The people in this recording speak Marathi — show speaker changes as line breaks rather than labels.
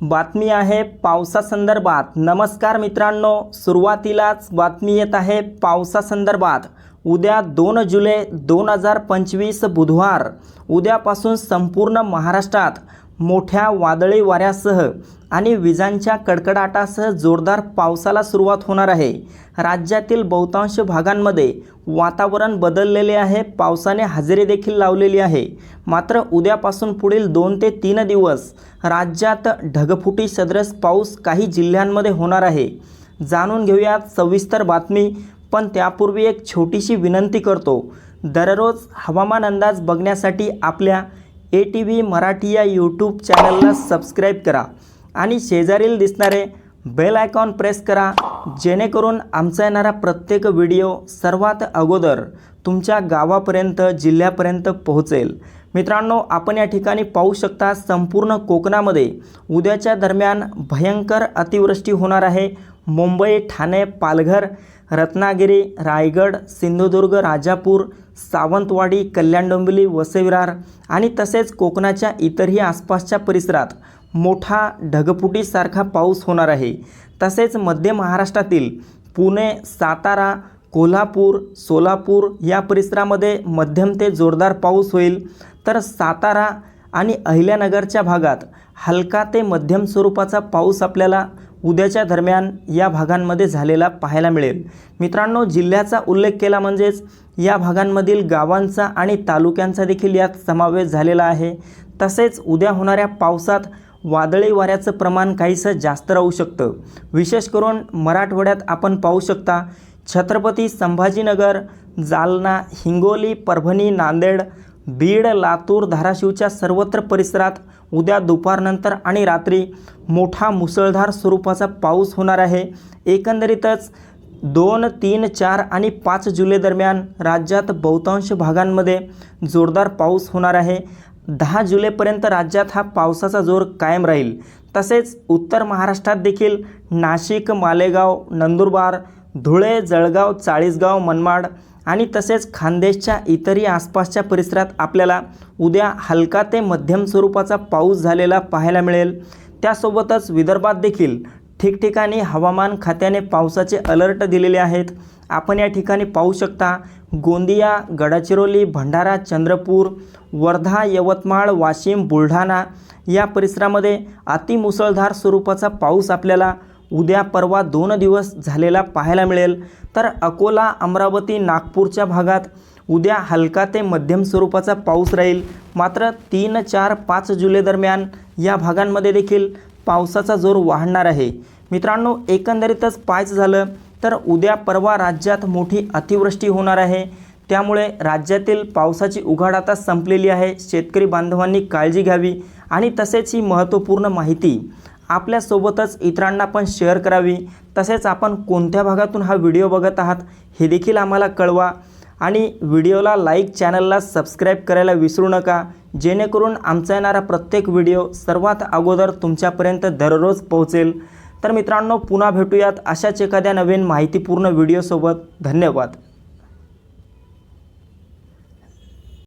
बातमी आहे पावसासंदर्भात. नमस्कार मित्रांनो सुरुवातीलाच बातमी येत आहे पावसासंदर्भात. उद्या दोन जुलै दोन हजार पंचवीस बुधवार. उद्यापासून संपूर्ण महाराष्ट्रात मोठ्या वादळी वाऱ्यासह आणि विजांच्या कडकडाटासह जोरदार पावसाला सुरुवात होणार आहे. राज्यातील बहुतांश भागांमध्ये वातावरण बदललेले आहे. पावसाने हजेरी देखील लावलेली आहे. मात्र उद्यापासून पुढील दोन ते तीन दिवस राज्यात ढगफुटी सदरस पाऊस काही जिल्ह्यांमध्ये होणार आहे. जाणून घेऊयात सविस्तर बातमी पण त्यापूर्वी एक छोटीशी विनंती करतो. दररोज हवामान अंदाज बघण्यासाठी आपल्या ए टी व्ही मराठी या यूट्यूब चॅनलला सबस्क्राईब करा आणि शेजारील दिसणारे बेल आयकॉन प्रेस करा जेणेकरून आमचा येणारा प्रत्येक व्हिडिओ सर्वात अगोदर तुमच्या गावापर्यंत जिल्ह्यापर्यंत पोहोचेल. मित्रांनो आपण या ठिकाणी पाहू शकता संपूर्ण कोकणामध्ये उद्याच्या दरम्यान भयंकर अतिवृष्टी होणार आहे. मुंबई ठाणे पालघर रत्नागिरी रायगड सिंधुदुर्ग राजापूर सावंतवाडी कल्याण डोंबिवली वसईविरार आणि तसेच कोकणाच्या इतरही आसपासच्या परिसरात मोठा ढगफुटीसारखा पाऊस होणार आहे. तसेच मध्य महाराष्ट्रातील पुणे सातारा कोल्हापूर सोलापूर या परिसरामध्ये मध्यम ते जोरदार पाऊस होईल. तर सातारा आणि अहिल्यानगरच्या भागात हलका ते मध्यम स्वरूपाचा पाऊस आपल्याला उद्याच्या दरम्यान या भागांमध्ये झालेला पाहायला मिळेल. मित्रांनो जिल्ह्याचा उल्लेख केला म्हणजेच या भागांमधील गावांचा आणि तालुक्यांचा देखील यात समावेश झालेला आहे. तसेच उद्या होणाऱ्या पावसात वादळी वाऱ्याचं प्रमाण काहीसं जास्त राहू शकतं. विशेष करून मराठवाड्यात आपण पाहू शकता छत्रपती संभाजीनगर जालना हिंगोली परभणी नांदेड बीड लातूर धाराशिवच्या सर्वत्र परिसरात उद्या दुपारनंतर आणि रात्री मोठा मुसळधार स्वरूपाचा पाऊस होणार आहे. एकंदरीतच दोन तीन चार आणि पाच जुलै दरम्यान राज्यात बहुतांश भागांमध्ये जोरदार पाऊस होणार आहे. दहा जुलैपर्यंत राज्यात हा पावसाचा जोर कायम राहील. तसेच उत्तर महाराष्ट्रात देखील नाशिक मालेगाव नंदुरबार धुळे जळगाव चाळीसगाव मनमाड आणि तसेच खानदेशच्या इतरही आसपासच्या परिसरात आपल्याला उद्या हलका ते मध्यम स्वरूपाचा पाऊस झालेला पाहायला मिळेल. त्यासोबतच विदर्भात देखील ठिकठिकाणी हवामान खात्याने पावसाचे अलर्ट दिलेले आहेत. आपण या ठिकाणी पाहू शकता गोंदिया गडचिरोली भंडारा चंद्रपूर वर्धा यवतमाळ वाशिम बुलढाणा या परिसरामध्ये अतिमुसळधार स्वरूपाचा पाऊस आपल्याला उद्या परवा दोन दिवस झालेला पाहायला मिळेल. तर अकोला अमरावती नागपूरच्या भागात उद्या हलका ते मध्यम स्वरूपाचा पाऊस राहील. मात्र तीन चार पाच जुलै दरम्यान या भागांमध्ये देखील पावसाचा जोर वाढणार आहे. मित्रांनो एकंदरीतच पाहायचं झालं तर उद्या परवा राज्यात मोठी अतिवृष्टी होणार आहे. त्यामुळे राज्यातील पावसाची उघाड आता संपलेली आहे. शेतकरी बांधवांनी काळजी घ्यावी आणि तसेच ही महत्त्वपूर्ण माहिती आपल्यासोबतच इतरांना पण शेअर करावी. तसेच आपण कोणत्या भागातून हा व्हिडिओ बघत आहात हे देखील आम्हाला कळवा. आणि व्हिडिओला लाईक चॅनलला सबस्क्राईब करायला विसरू नका. जेणेकरून आमचा येणारा प्रत्येक व्हिडिओ सर्वात अगोदर तुमच्यापर्यंत दररोज पोहोचेल. तर मित्रांनो पुन्हा भेटूयात अशाच एखाद्या नवीन माहितीपूर्ण व्हिडिओसोबत धन्यवाद.